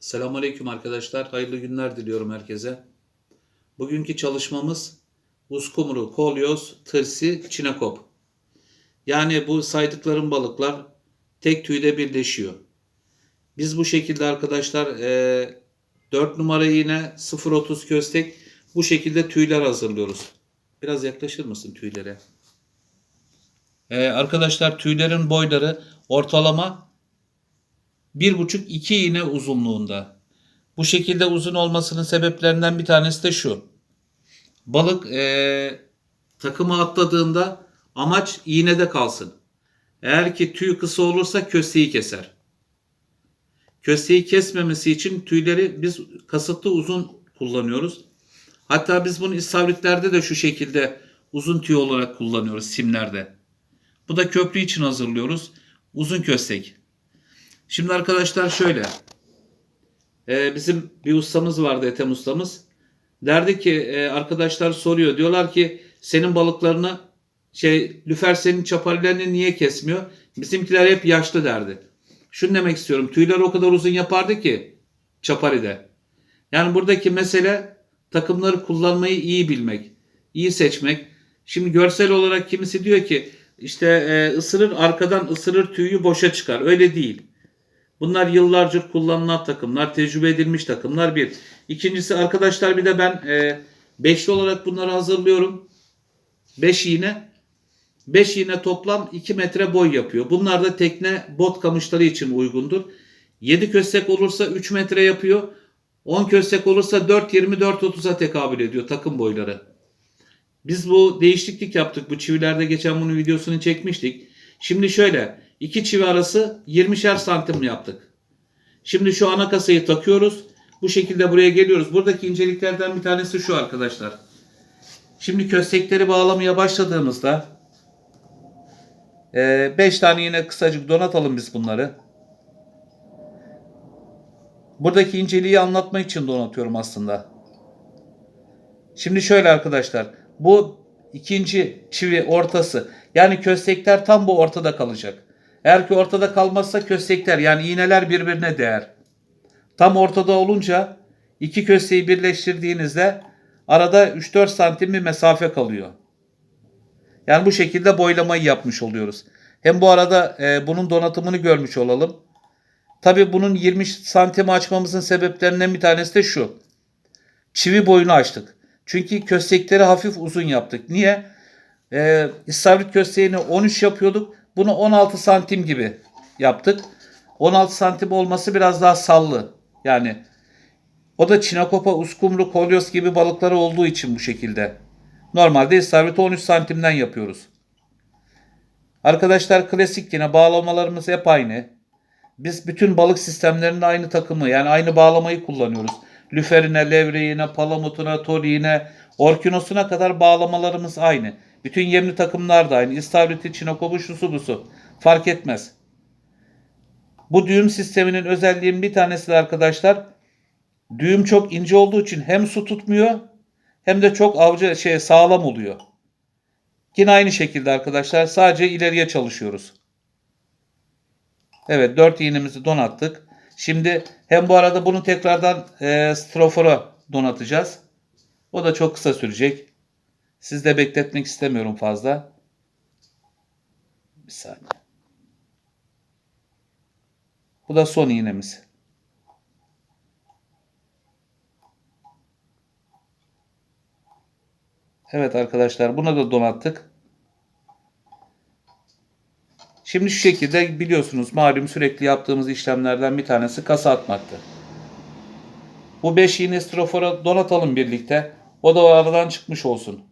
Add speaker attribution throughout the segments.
Speaker 1: Selamünaleyküm arkadaşlar. Hayırlı günler diliyorum herkese. Bugünkü çalışmamız uskumru, kolyoz, tırsi, çinekop. Yani bu saydıklarım balıklar tek tüyde birleşiyor. Biz bu şekilde arkadaşlar e, 4 numara iğne 0.30 köstek bu şekilde tüyler hazırlıyoruz. Biraz yaklaşır mısın tüylere? E, arkadaşlar tüylerin boyları ortalama 1,5-2 iğne uzunluğunda. Bu şekilde uzun olmasının sebeplerinden bir tanesi de şu. Balık eee takımı atladığında amaç iğnede kalsın. Eğer ki tüy kısa olursa kösteği keser. Kösteği kesmemesi için tüyleri biz kasıtlı uzun kullanıyoruz. Hatta biz bunu istavritlerde de şu şekilde uzun tüy olarak kullanıyoruz simlerde. Bu da köprü için hazırlıyoruz. Uzun köstek. Şimdi arkadaşlar şöyle. Ee, bizim bir ustamız vardı Ethem ustamız. Derdi ki e, arkadaşlar soruyor. Diyorlar ki senin balıklarını şey lüfer senin çaparilerini niye kesmiyor? Bizimkiler hep yaşlı derdi. Şunu demek istiyorum. Tüyler o kadar uzun yapardı ki çaparide. Yani buradaki mesele takımları kullanmayı iyi bilmek, iyi seçmek. Şimdi görsel olarak kimisi diyor ki işte e, ısırır arkadan ısırır tüyü boşa çıkar. Öyle değil. Bunlar yıllarca kullanılan takımlar, tecrübe edilmiş takımlar bir. İkincisi arkadaşlar bir de ben e, beşli olarak bunları hazırlıyorum. 5 iğne. 5 iğne toplam 2 metre boy yapıyor. Bunlar da tekne bot kamışları için uygundur. 7 köstek olursa 3 metre yapıyor. 10 köstek olursa 4.20-4.30'a tekabül ediyor takım boyları. Biz bu değişiklik yaptık. Bu çivilerde geçen bunun videosunu çekmiştik. Şimdi şöyle iki çivi arası 20'şer santim yaptık. Şimdi şu ana kasayı takıyoruz. Bu şekilde buraya geliyoruz. Buradaki inceliklerden bir tanesi şu arkadaşlar. Şimdi köstekleri bağlamaya başladığımızda 5 tane yine kısacık donatalım biz bunları. Buradaki inceliği anlatmak için donatıyorum aslında. Şimdi şöyle arkadaşlar. Bu ikinci çivi ortası. Yani köstekler tam bu ortada kalacak. Eğer ki ortada kalmazsa köstekler yani iğneler birbirine değer. Tam ortada olunca iki kösteği birleştirdiğinizde arada 3-4 santim bir mesafe kalıyor. Yani bu şekilde boylamayı yapmış oluyoruz. Hem bu arada e, bunun donatımını görmüş olalım. Tabi bunun 20 santim açmamızın sebeplerinden bir tanesi de şu. Çivi boyunu açtık. Çünkü köstekleri hafif uzun yaptık. Niye? Ee, istavrit kösteğini 13 yapıyorduk. Bunu 16 santim gibi yaptık. 16 santim olması biraz daha sallı. Yani o da çinakopa, uskumru, kolyoz gibi balıkları olduğu için bu şekilde. Normalde istavriti 13 santimden yapıyoruz. Arkadaşlar klasik yine bağlamalarımız hep aynı. Biz bütün balık sistemlerinde aynı takımı yani aynı bağlamayı kullanıyoruz. Lüferine, levreğine, palamutuna, toriğine, orkinosuna kadar bağlamalarımız aynı. Bütün yemli takımlar da aynı. İstavriti, çinokobu, şusu busu. Fark etmez. Bu düğüm sisteminin özelliğinin bir tanesi de arkadaşlar düğüm çok ince olduğu için hem su tutmuyor hem de çok avcı şey sağlam oluyor. Yine aynı şekilde arkadaşlar sadece ileriye çalışıyoruz. Evet 4 iğnemizi donattık. Şimdi hem bu arada bunu tekrardan e, strofora donatacağız. O da çok kısa sürecek. Siz de bekletmek istemiyorum fazla. Bir saniye. Bu da son iğnemiz. Evet arkadaşlar bunu da donattık. Şimdi şu şekilde biliyorsunuz malum sürekli yaptığımız işlemlerden bir tanesi kasa atmaktı. Bu 5 iğne strofora donatalım birlikte. O da aradan çıkmış olsun.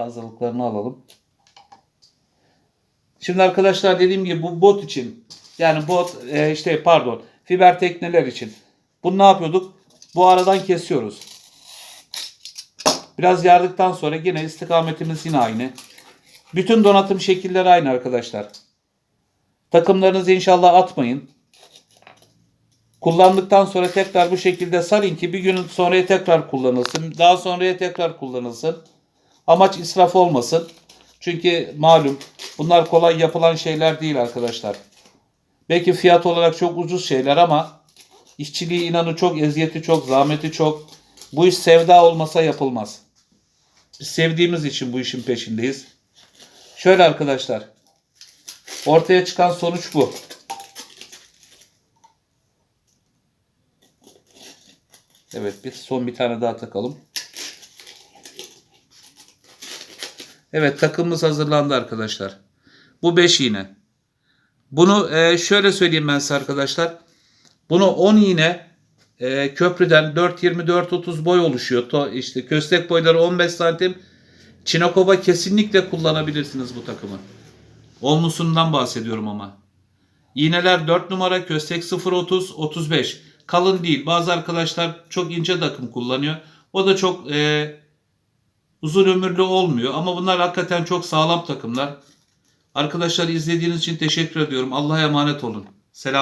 Speaker 1: Fazlalıklarını alalım. Şimdi arkadaşlar dediğim gibi bu bot için yani bot e, işte pardon fiber tekneler için bunu ne yapıyorduk? Bu aradan kesiyoruz. Biraz yardıktan sonra yine istikametimiz yine aynı. Bütün donatım şekilleri aynı arkadaşlar. Takımlarınızı inşallah atmayın. Kullandıktan sonra tekrar bu şekilde salın ki bir gün sonraya tekrar kullanılsın. Daha sonraya tekrar kullanılsın. Amaç israf olmasın. Çünkü malum bunlar kolay yapılan şeyler değil arkadaşlar. Belki fiyat olarak çok ucuz şeyler ama işçiliği inanın çok eziyeti çok, zahmeti çok. Bu iş sevda olmasa yapılmaz. Biz sevdiğimiz için bu işin peşindeyiz. Şöyle arkadaşlar. Ortaya çıkan sonuç bu. Evet bir son bir tane daha takalım. Evet takımımız hazırlandı arkadaşlar. Bu 5 iğne. Bunu e, şöyle söyleyeyim ben size arkadaşlar. Bunu 10 iğne e, köprüden 4.20-4.30 boy oluşuyor. To, işte köstek boyları 15 santim. Çinokova kesinlikle kullanabilirsiniz bu takımı. Olmusundan bahsediyorum ama. İğneler 4 numara, köstek 0.30, 35. Kalın değil. Bazı arkadaşlar çok ince takım kullanıyor. O da çok e, uzun ömürlü olmuyor. Ama bunlar hakikaten çok sağlam takımlar. Arkadaşlar izlediğiniz için teşekkür ediyorum. Allah'a emanet olun. Selam.